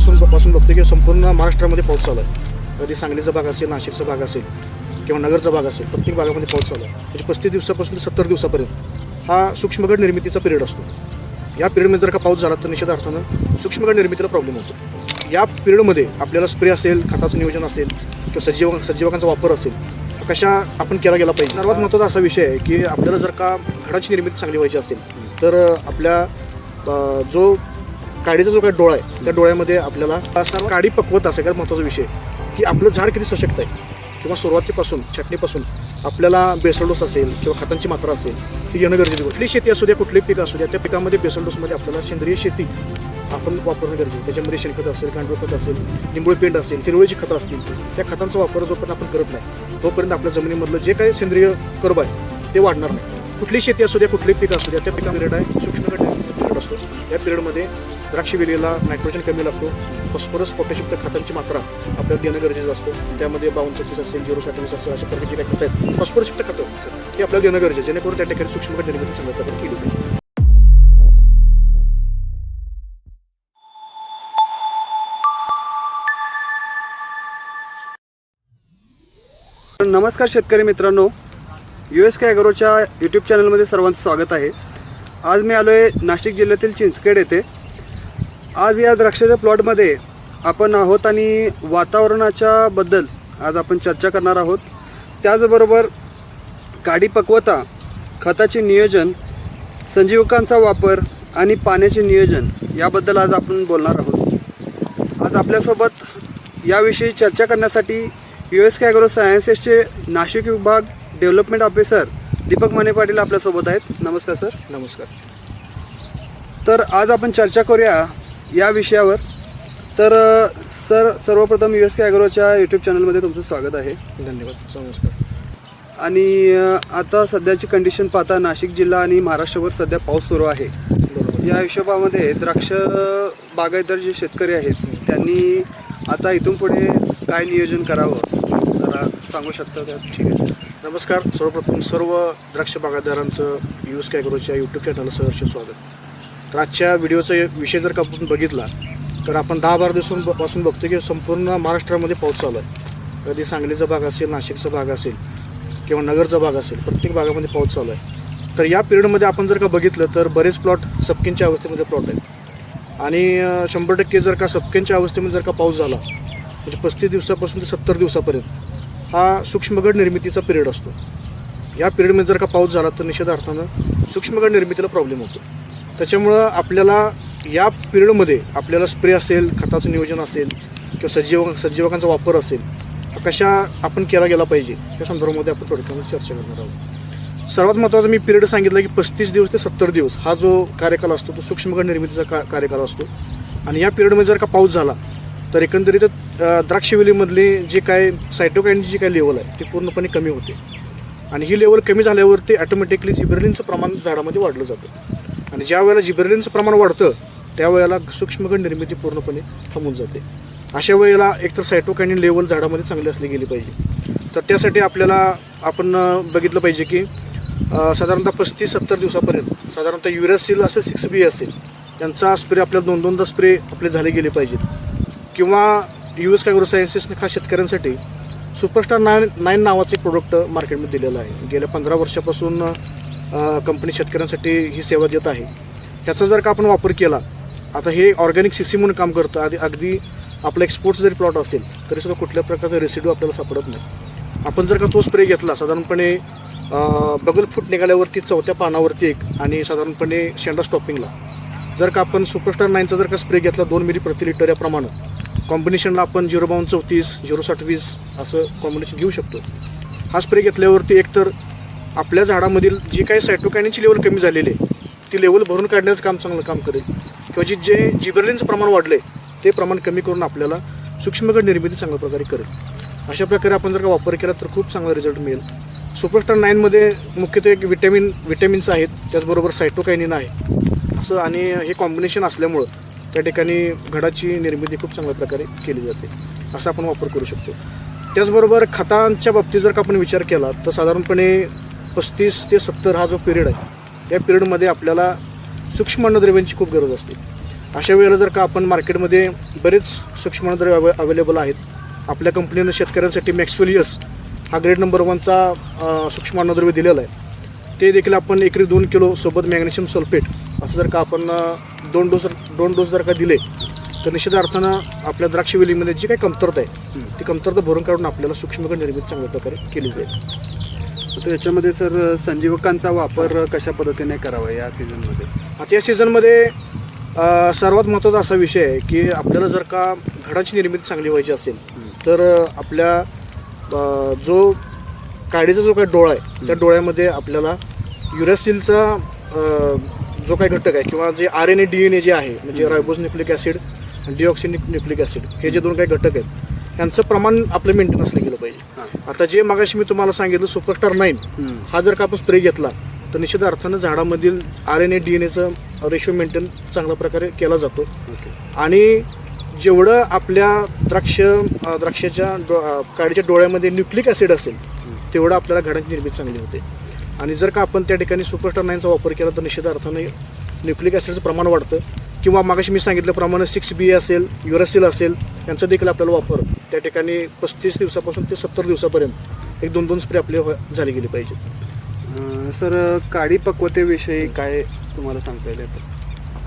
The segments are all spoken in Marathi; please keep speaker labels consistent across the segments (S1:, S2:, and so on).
S1: पासून पासून बघतो की संपूर्ण महाराष्ट्रामध्ये पाऊस चालू आहे. कधी सांगलीचा भाग असेल नाशिकचा भाग असेल किंवा नगरचा भाग असेल प्रत्येक भागामध्ये पाऊस चालू आहे. म्हणजे पस्तीस दिवसापासून सत्तर दिवसापर्यंत हा सूक्ष्मगड निर्मितीचा पिरियड असतो. या पिरियडमध्ये जर का पाऊस झाला तर निषेधार्थानं सूक्ष्मगड निर्मितीला प्रॉब्लेम होतो. या पिरियडमध्ये आपल्याला स्प्रे असेल खताचं नियोजन असेल किंवा सजीव सजीवकांचा वापर असेल कशा आपण केला गेला पाहिजे? सर्वात महत्त्वाचा असा विषय आहे की आपल्याला जर का घडाची निर्मिती चांगली व्हायची असेल तर आपल्या जो काडीचा जो काही डोळा आहे त्या डोळ्यामध्ये आपल्याला सर्व काडी पक्वता सगळ्यात महत्त्वाचा विषय की आपलं झाड किती सशक्त आहे. किंवा सुरुवातीपासून छाटणीपासून आपल्याला बेसलडोस असेल किंवा खतांची मात्रा असेल ती येणं गरजेचं कुठली शेती असू द्या कुठली पीक असू द्या त्या पिकामध्ये बेसलडोसमध्ये आपल्याला सेंद्रिय शेती आपण वापरणं गरजेचं आहे. त्याच्यामध्ये शेणखत असेल गांडूळ खत असेल लिंबोळी पेंड असेल हिरवळीची खतं असतील त्या खतांचा वापर जोपर्यंत आपण करत नाही तोपर्यंत आपल्या जमिनीमधलं जे काही सेंद्रिय कर्ब आहे ते वाढणार नाही. कुठली शेती असू द्या कुठली पीक असू द्या त्या पिकामध्ये आहे सूक्ष्म पिरियड असतो. या पिरियडमध्ये द्राक्षवेलीला नायट्रोजन कमी लागतो. फॉस्फरस पोटॅशियम खतांची मात्रा आपल्याला देणं गरजेचं असतं. त्यामध्ये बावन्न छत्तीस असेल झिरो साठवीस असेल अशा प्रकारची काही खतं आहेत फॉस्फरसयुक्त खतं ते आपल्याला देणं गरजेचं जेणेकरून त्या ठिकाणी सूक्ष्म निर्मिती चांगल्या केली जाईल
S2: नमस्कार शेतकरी मित्रांनो. यू एस के ॲग्रोच्या यूट्यूब चॅनलमध्ये सर्वांचं स्वागत आहे. आज मी आलो आहे नाशिक जिल्ह्यातील चिंचखेड येथे. आज या द्राक्षाच्या प्लॉटमध्ये आपण आहोत आणि वातावरणाच्या बद्दल आज आपण चर्चा करणार आहोत. त्याचबरोबर काडी पक्वता खताचे नियोजन संजीवकांचा वापर आणि पाण्याचे नियोजन याबद्दल आज आपण बोलणार आहोत. आज आपल्यासोबत याविषयी चर्चा करण्यासाठी यू एस के ॲग्रो सायन्सेसचे नाशिक विभाग डेव्हलपमेंट ऑफिसर दीपक माने पाटील आपल्यासोबत आहेत. नमस्कार सर
S1: नमस्कार.
S2: तर आज आपण चर्चा करूया या विषयावर. तर सर सर्वप्रथम यू एस के ॲग्रोच्या यूट्यूब चॅनलमध्ये तुमचं स्वागत आहे.
S1: धन्यवाद नमस्कार.
S2: आणि आता सध्याची कंडिशन पाहता नाशिक जिल्हा आणि महाराष्ट्रावर सध्या पाऊस सुरू आहे. या हिशोबामध्ये द्राक्ष बागायतदार जे शेतकरी आहेत त्यांनी आता इथून पुढे काय नियोजन करावं? जरा सांगू शकता का?
S1: ठीक आहे. नमस्कार. सर्वप्रथम सर्व द्राक्ष बागायतदारांचं यूज कॅग्रोच्या यूट्यूब चॅनल सहर्ष स्वागत. तर आजच्या व्हिडिओचा विषय जर का आपण बघितला तर आपण दहा बारा दिवसांपासून बघतो की संपूर्ण महाराष्ट्रामध्ये पाऊस चालू आहे. कधी सांगलीचा भाग असेल नाशिकचा भाग असेल किंवा नगरचा भाग असेल प्रत्येक भागामध्ये पाऊस चालू आहे. तर या पिरियडमध्ये आपण जर का बघितलं तर बरेच प्लॉट सपकींच्या अवस्थेमध्ये प्लॉट आहेत. आणि शंभर टक्के जर का सपकेंच्या अवस्थेमध्ये जर का पाऊस झाला म्हणजे पस्तीस दिवसापासून ते सत्तर दिवसापर्यंत हा सूक्ष्मगड निर्मितीचा पिरियड असतो. या पिरियडमध्ये जर का पाऊस झाला तर निषेधार्थानं सूक्ष्मगड निर्मितीला प्रॉब्लेम होतो. त्याच्यामुळं आपल्याला या पिरियडमध्ये आपल्याला स्प्रे असेल खताचं नियोजन असेल किंवा सजीव सजीवकांचा वापर असेल कशा आपण केला गेला पाहिजे या संदर्भामध्ये आपण थोडक्यात चर्चा करणार आहोत. सर्वात महत्त्वाचा मी पिरियड सांगितलं की पस्तीस दिवस ते सत्तर दिवस हा जो कार्यकाल असतो तो सूक्ष्मगड निर्मितीचा का कार्यकाल असतो. आणि या पिरियडमध्ये जर का पाऊस झाला तर एकंदरीत द्राक्षवेलीमधले द्राक्षवेलीमधली काय सायटोकाईनची जी काय लेवल आहे ती पूर्णपणे कमी होते. आणि ही लेवल कमी झाल्यावरती ॲटोमॅटिकली जिबेरलिनचं प्रमाण झाडामध्ये वाढलं जातं. आणि ज्या वेळेला जिबेरलिनचं प्रमाण वाढतं त्यावेळेला सूक्ष्मगण निर्मिती पूर्णपणे थांबून जाते. अशा वेळेला एकतर सायटोकायनिन लेवल झाडामध्ये चांगली असली गेली पाहिजे. तर त्यासाठी आपल्याला आपण बघितलं पाहिजे की साधारणतः पस्तीस सत्तर दिवसापर्यंत साधारणतः युरेसिल असेल सिक्स बी असेल त्यांचा स्प्रे आपल्याला दोन दोनदा स्प्रे आपले झाले गेले पाहिजेत. किंवा यू एस कॅग्रो सायन्सेसने खास शेतकऱ्यांसाठी सुपरस्टार नाईन नाईन नावाचं एक प्रोडक्ट मार्केटमध्ये दिलेलं आहे. गेल्या पंधरा वर्षापासून कंपनी शेतकऱ्यांसाठी ही सेवा देत आहे. त्याचा जर का आपण वापर केला आता हे ऑर्गॅनिक सी सी म्हणून काम करतं आधी अगदी आपला एक्सपोर्टचा जरी प्लॉट असेल तरी सुद्धा कुठल्या प्रकारचा रेसिड्यू आपल्याला सापडत नाही. आपण जर का तो स्प्रे घेतला साधारणपणे बगल फूट निघाल्यावरती चौथ्या पानावरती एक आणि साधारणपणे शेंडा स्टॉपिंगला जर का आपण सुपरस्टार नाईनचा जर का स्प्रे घेतला दोन मिली प्रति लिटर याप्रमाणे कॉम्बिनेशनला आपण झिरो बावन्न चौतीस झिरो साठ वीस असं कॉम्बिनेशन घेऊ शकतो. हा स्प्रे घेतल्यावरती एकतर आपल्या झाडामधील जी काही सायटोकायनिनची लेवल कमी झालेली आहे ती लेवल भरून काढण्याचं काम चांगलं काम करेल. किंवा जी जे जिबरलिनचं प्रमाण वाढलं आहे ते प्रमाण कमी करून आपल्याला सूक्ष्मगड निर्मिती चांगल्या प्रकारे करेल. अशा प्रकारे आपण जर का वापर केला तर खूप चांगला रिझल्ट मिळेल. सुपरस्टार नाईनमध्ये मुख्यत्वे एक विटॅमिन विटॅमिन्स आहेत त्याचबरोबर सायटोकायनिन आहे. असं आणि हे कॉम्बिनेशन असल्यामुळं त्या ठिकाणी घडाची निर्मिती खूप चांगल्या प्रकारे केली जाते. असा आपण वापर करू शकतो. त्याचबरोबर खतांच्या बाबतीत जर का आपण विचार केला तर साधारणपणे पस्तीस ते सत्तर हा जो पिरियड आहे त्या पिरियडमध्ये आपल्याला सूक्ष्म अन्नद्रव्यांची खूप गरज असते. अशा वेळेला जर का आपण मार्केटमध्ये बरेच सूक्ष्म अन्नद्रव्य अवे अवेलेबल आहेत आपल्या कंपनीनं शेतकऱ्यांसाठी मॅक्सवेलियस हा ग्रेड नंबर वनचा सूक्ष्म अन्नद्रव्य दिलेला आहे. ते देखील आपण एकरी दोन किलो सोबत मॅग्नेशियम सल्फेट असं जर का आपण दोन डोस दोन डोस जर का दिले तर निश्चित अर्थानं आपल्या द्राक्ष वेलीमध्ये जी काही कमतरता आहे ती कमतरता भरून काढून आपल्याला सूक्ष्मगड निर्मिती चांगल्या प्रकारे केली जाईल.
S2: तर याच्यामध्ये सर संजीवकांचा वापर कशा पद्धतीने करावा या सीझनमध्ये
S1: आता या सीझनमध्ये सर्वात महत्त्वाचा असा विषय आहे की आपल्याला जर का घडाची निर्मिती चांगली व्हायची असेल तर आपल्या जो काडीचा जो काही डोळा आहे त्या डोळ्यामध्ये आपल्याला युरॅसिलचा जो काही घटक आहे किंवा जे R N A D N A जे आहे म्हणजे रायबोस न्यूक्लिक ॲसिड आणि डिऑक्सिनिक न्यूक्लिक ॲसिड हे जे दोन काही घटक आहेत त्यांचं प्रमाण आपलं मेंटेन असलं गेलं पाहिजे. आता जे मागाशी मी तुम्हाला सांगितलं सुपरस्टार नाईन हा जर का आपण स्प्रे घेतला तर निश्चित अर्थानं झाडामधील R N A D N एचं रेशो मेंटेन चांगल्या प्रकारे केला जातो. आणि जेवढं आपल्या द्राक्ष द्राक्षाच्या डो काडीच्या डोळ्यामध्ये न्यूक्लिक ॲसिड असेल तेवढं आपल्याला घडांची निर्मिती चांगली होते. आणि जर का आपण त्या ठिकाणी सुपरस्टार नाईनचा वापर केला तर निश्चित अर्थाने न्यूक्लिक ॲसिडचं प्रमाण वाढतं. किंवा मागाशी मी सांगितल्याप्रमाणे सिक्स बी असेल युरासिल असेल यांचा देखील आपल्याला वापर त्या ठिकाणी पस्तीस दिवसापासून ते सत्तर दिवसापर्यंत एक दोन दोन स्प्रे आपले व्हा- झाले गेले पाहिजे.
S2: सर काडी पक्वतेविषयी काय तुम्हाला सांगता येईल?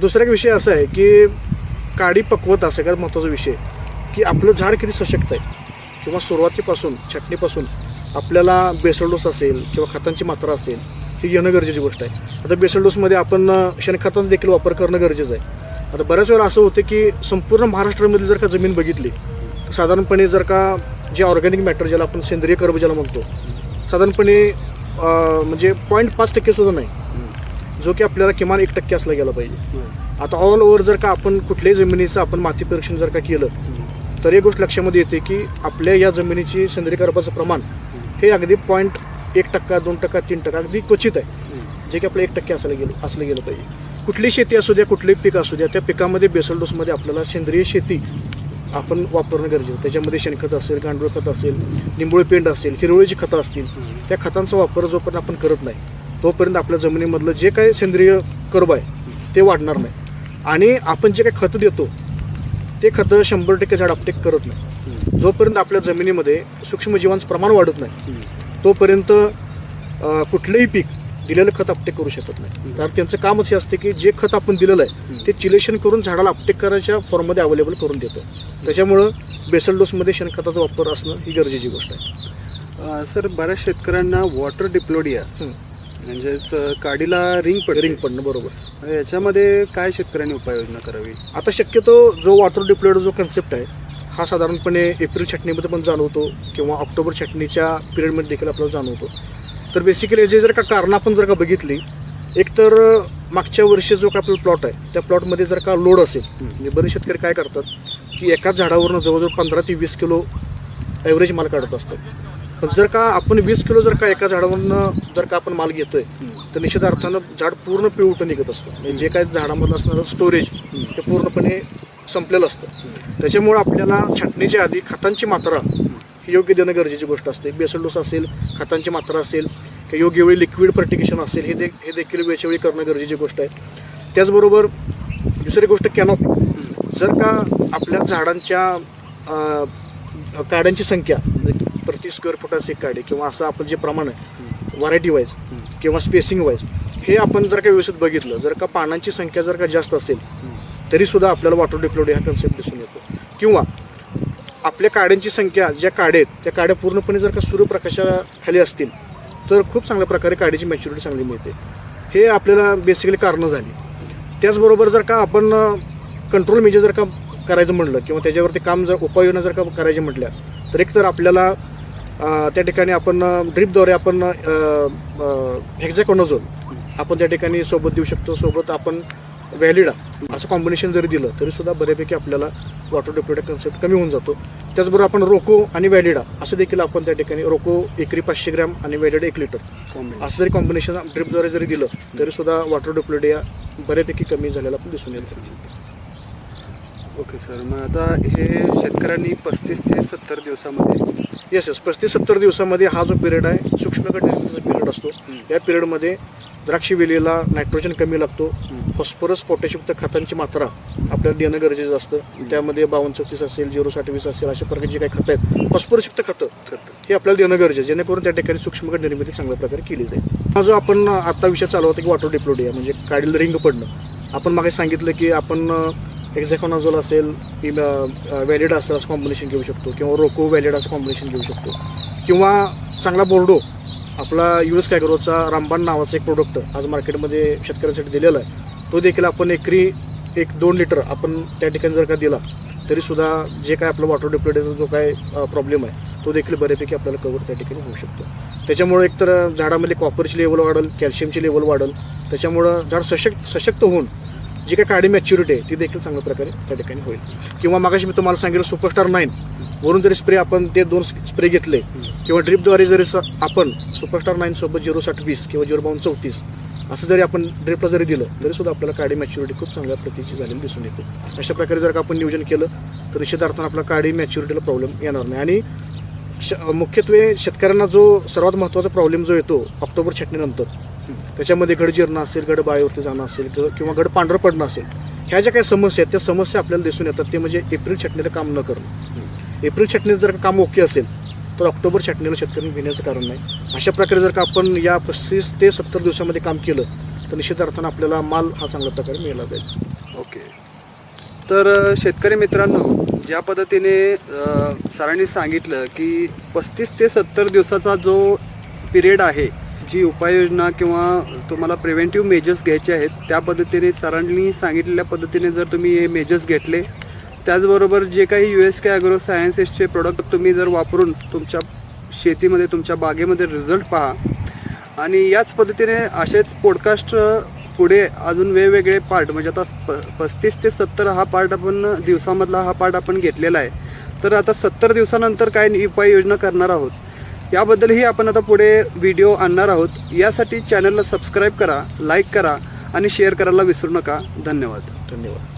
S1: दुसरा एक विषय असा आहे की काडी पक्वता सगळ्यात महत्त्वाचा विषय की आपलं झाड किती सशक्त आहे. किंवा सुरुवातीपासून छटणीपासून आपल्याला बेसल डोस असेल किंवा खतांची मात्रा असेल ही घेणं गरजेची गोष्ट आहे. आता बेसल डोसमध्ये आपण शेणखतांचा देखील वापर करणं गरजेचं आहे. आता बऱ्याच वेळा असं होतं की संपूर्ण महाराष्ट्रामधली जर का जमीन बघितली साधारणपणे जर का जे ऑर्गॅनिक मॅटर ज्याला आपण सेंद्रिय कर्ब ज्याला म्हणतो साधारणपणे म्हणजे पॉईंट पाच टक्के सुद्धा नाही. जो की आपल्याला किमान एक टक्के असला गेला पाहिजे. आता ऑल ओव्हर जर का आपण कुठल्याही जमिनीचं आपण माती परीक्षण जर का केलं तर एक गोष्ट लक्षामध्ये येते की आपल्या या जमिनीची सेंद्रिय कर्बाचं प्रमाण हे अगदी पॉईंट एक टक्का दोन टक्का तीन टक्का अगदी क्वचित आहे. जे की आपलं एक टक्के असलं गेलं असलं गेलं पाहिजे. कुठली शेती असू द्या कुठलंही पीक असू द्या त्या पिकामध्ये बेसल डोसमध्ये आपल्याला सेंद्रिय शेती आपण वापरणं गरजेचं आहे. त्याच्यामध्ये शेणखत असेल गांडूळ खत असेल निंबोळी पेंड असेल हिरवळीची खतं असतील त्या खतांचा वापर जोपर्यंत आपण करत नाही तोपर्यंत आपल्या जमिनीमधलं जे काही सेंद्रिय कर्ब आहे ते वाढणार नाही आणि आपण जे काही खतं देतो ते खतं शंभर टक्के झाड अपटेक करत नाही जोपर्यंत आपल्या जमिनीमध्ये सूक्ष्मजीवांचं प्रमाण वाढत नाही तोपर्यंत कुठलंही पीक दिलेलं खत अपटेक करू शकत नाही. कारण त्यांचं कामच हे असते की जे खत आपण दिलेलं आहे ते चिलेशन करून झाडाला अपटेक करायच्या फॉर्ममध्ये अवेलेबल करून देतं. त्याच्यामुळं बेसल डोसमध्ये शेणखताचा वापर असणं ही गरजेची गोष्ट आहे.
S2: सर बऱ्याच शेतकऱ्यांना वॉटर डिप्लोडिया. म्हणजेच काडीला रिंग पडते.
S1: रिंग पडणं बरोबर.
S2: याच्यामध्ये काय शेतकऱ्यांनी उपाययोजना करावी?
S1: आता शक्यतो जो वॉटर डिप्लॉइड जो कन्सेप्ट आहे हा साधारणपणे एप्रिल छटणीमध्ये पण जाणवतो किंवा ऑक्टोबर छटणीच्या पिरियडमध्ये देखील आपल्याला जाणवतो. तर बेसिकली याची जर का कारणं आपण जर का बघितली एक तर मागच्या वर्षी जो का आपला प्लॉट आहे त्या प्लॉटमध्ये जर का लोड असेल म्हणजे बरेच शेतकरी काय करतात की एकाच झाडावरनं जवळजवळ पंधरा ते वीस किलो ॲव्हरेज माल काढत असतात. पण जर का आपण वीस किलो जर का एका झाडावरनं जर का आपण माल घेतोय तर निश्चित अर्थानं झाड पूर्ण पिवटं निघत असतं. म्हणजे जे काय झाडामधलं असणारं स्टोरेज ते पूर्णपणे संपलेलं असतं. त्याच्यामुळं आपल्याला छाटणीच्या आधी खतांची मात्रा योग्य देणं गरजेची गोष्ट असते. बेसल डोस असेल खतांची मात्रा असेल किंवा योग्य वेळी लिक्विड फर्टिगेशन असेल हे दे हे देखील वेळच्या वेळी करणं गरजेची गोष्ट आहे. त्याचबरोबर दुसरी गोष्ट कॅनॉपी. जर का आपल्या झाडांच्या काड्यांची संख्या म्हणजे प्रति स्क्वेअर फुटाची एक काडी किंवा असं आपलं जे प्रमाण आहे व्हरायटी वाईज किंवा स्पेसिंग वाईज हे आपण जर का व्यवस्थित बघितलं जर का पानांची संख्या जर का जास्त असेल तरीसुद्धा आपल्याला वॉटर डिप्लोड हा कन्सेप्ट दिसून येतो. किंवा आपल्या काड्यांची संख्या ज्या काड्या आहेत त्या काड्या पूर्णपणे जर का सूर्यप्रकाशाखाली असतील तर खूप चांगल्या प्रकारे काड्याची मॅच्युरिटी चांगली मिळते. हे आपल्याला बेसिकली कारणं झाली. त्याचबरोबर जर का आपण कंट्रोल मेजर जर का करायचं म्हटलं किंवा त्याच्यावरती काम जर उपाययोजना जर का करायचे म्हटल्या तर एक तर आपल्याला त्या ठिकाणी आपण ड्रीपद्वारे आपण हेक्झॅकॉनोझोल आपण त्या ठिकाणी सोबत देऊ शकतो. सोबत आपण व्हॅलिडा असं कॉम्बिनेशन जरी दिलं तरी सुद्धा बऱ्यापैकी आपल्याला वॉटर डिप्लोडा कन्सेप्ट कमी होऊन जातो. त्याचबरोबर आपण रोको आणि व्हॅलिडा असं देखील आपण त्या ठिकाणी रोको एकरी पाचशे ग्रॅम आणि व्हॅलिडा एक लिटर असं जरी कॉम्बिनेशन ड्रिपद्वारे जरी दिलं तरी सुद्धा वॉटर डिप्लोडिया बऱ्यापैकी कमी झालेला आपण दिसून येईल.
S2: ओके सर मग आता हे शेतकऱ्यांनी पस्तीस ते सत्तर दिवसामध्ये
S1: येस येस पस्तीस सत्तर दिवसामध्ये हा जो पिरियड आहे निर्मितीचा पिरियड असतो. या पिरियडमध्ये द्राक्ष वेलीला नायट्रोजन कमी लागतो. फॉस्फरस पोटॅशियुक्त खतांची मात्रा आपल्याला देणं गरजेचं असतं. त्यामध्ये बावन्न चौतीस असेल झिरो साठ वीस असेल अशा प्रकारची जी काही खतं आहेत फॉस्फरसयुक्त खतं हे आपल्याला देणं गरजेचं जेणेकरून त्या ठिकाणी सूक्ष्मगट निर्मिती चांगल्या प्रकारे केली जाईल. हा जो आपण आता विषय चालू होता की वॉटर डिप्लोडिया म्हणजे काडील रिंग पडणं. आपण मागे सांगितलं की आपण एक्झॅकॉनाझोल असेल व्हॅलिड असेल असं कॉम्बिनेशन घेऊ शकतो. किंवा रोको व्हॅलिड असं कॉम्बिनेशन घेऊ शकतो. किंवा चांगला बोर्डो आपला यू एस कॅग्रोचा रामबाण नावाचा एक प्रोडक्ट आज मार्केटमध्ये शेतकऱ्यांसाठी दिलेला आहे. तो देखील आपण एकरी एक दोन लिटर आपण त्या ठिकाणी जर का दिला तरीसुद्धा जे काय आपलं वॉटर डिप्लोडेचा जो काय प्रॉब्लेम आहे तो देखील बऱ्यापैकी आपल्याला कवर त्या ठिकाणी होऊ शकतो. त्याच्यामुळे एकतर झाडामध्ये कॉपरची लेवल वाढेल कॅल्शियमची लेवल वाढेल त्याच्यामुळं झाड सशक्त सशक्त होऊन जी काही काडी मॅच्युरिटी आहे ती देखील चांगल्या प्रकारे त्या ठिकाणी होईल. किंवा मागाशी मी तुम्हाला सांगितलं सुपरस्टार नाईन वरून जरी स्प्रे आपण ते दोन स्प्रे घेतले किंवा ड्रिपद्वारे जरी स- आपण सुपरस्टार नाईन सोबत झिरो साठ वीस किंवा झिरो बावन्न चौतीस असं जरी आपण ड्रिपला जरी दिलं तरी सुद्धा आपल्याला काडी मॅच्युरिटी खूप चांगल्या प्रतीची झालेली दिसून येते. अशा प्रकारे जर का आपण नियोजन केलं तर निश्चितार्थानं आपला काडी मॅच्युरिटीला प्रॉब्लेम येणार नाही. आणि श मुख्यत्वे शेतकऱ्यांना जो सर्वात महत्त्वाचा प्रॉब्लेम जो येतो ऑक्टोबर छटणीनंतर त्याच्यामध्ये गड जिरणं असेल गड बाळेवरती जाणं असेल किंवा गड पांढरं पडणं असेल ह्या ज्या काही समस्या आहेत त्या समस्या आपल्याला दिसून येतात. ते म्हणजे एप्रिल छटणीचं काम न करणं. एप्रिल छटणीचं जर काम ओके असेल तर ऑक्टोबर छटणीला शेतकऱ्यांनी घेण्याचं कारण नाही. अशा प्रकारे जर का आपण या पस्तीस ते सत्तर दिवसामध्ये काम केलं तर निश्चित अर्थानं आपल्याला माल हा चांगल्या प्रकारे मिळाला जाईल.
S2: ओके. तर शेतकरी मित्रांनो ज्या पद्धतीने सरांनी सांगितलं की पस्तीस ते सत्तर दिवसाचा जो पिरियड आहे जी उपाययोजना किंवा तुम्हाला प्रिव्हेंटिव्ह मेजर्स घ्यायचे आहेत त्या पद्धतीने सरांनी सांगितलेल्या पद्धतीने जर तुम्ही हे मेजर्स घेतले त्याचबरोबर जे काही यू एस के ॲग्रो सायन्सेसचे प्रोडक्ट तुम्ही जर वापरून तुमच्या शेतीमध्ये तुमच्या बागेमध्ये रिझल्ट पहा. आणि याच पद्धतीने असेच पॉडकास्ट पुढे अजून वेगवेगळे पार्ट म्हणजे आता प पस्तीस ते सत्तर हा पार्ट आपण दिवसामधला हा पार्ट आपण घेतलेला आहे. तर आता सत्तर दिवसानंतर काय उपाययोजना करणार आहोत? याबद्दलही आपण आता पुढे व्हिडिओ आणणार आहोत. यासाठी चॅनलला सबस्क्राईब करा लाईक करा आणि शेअर करायला विसरू नका. धन्यवाद.
S1: धन्यवाद.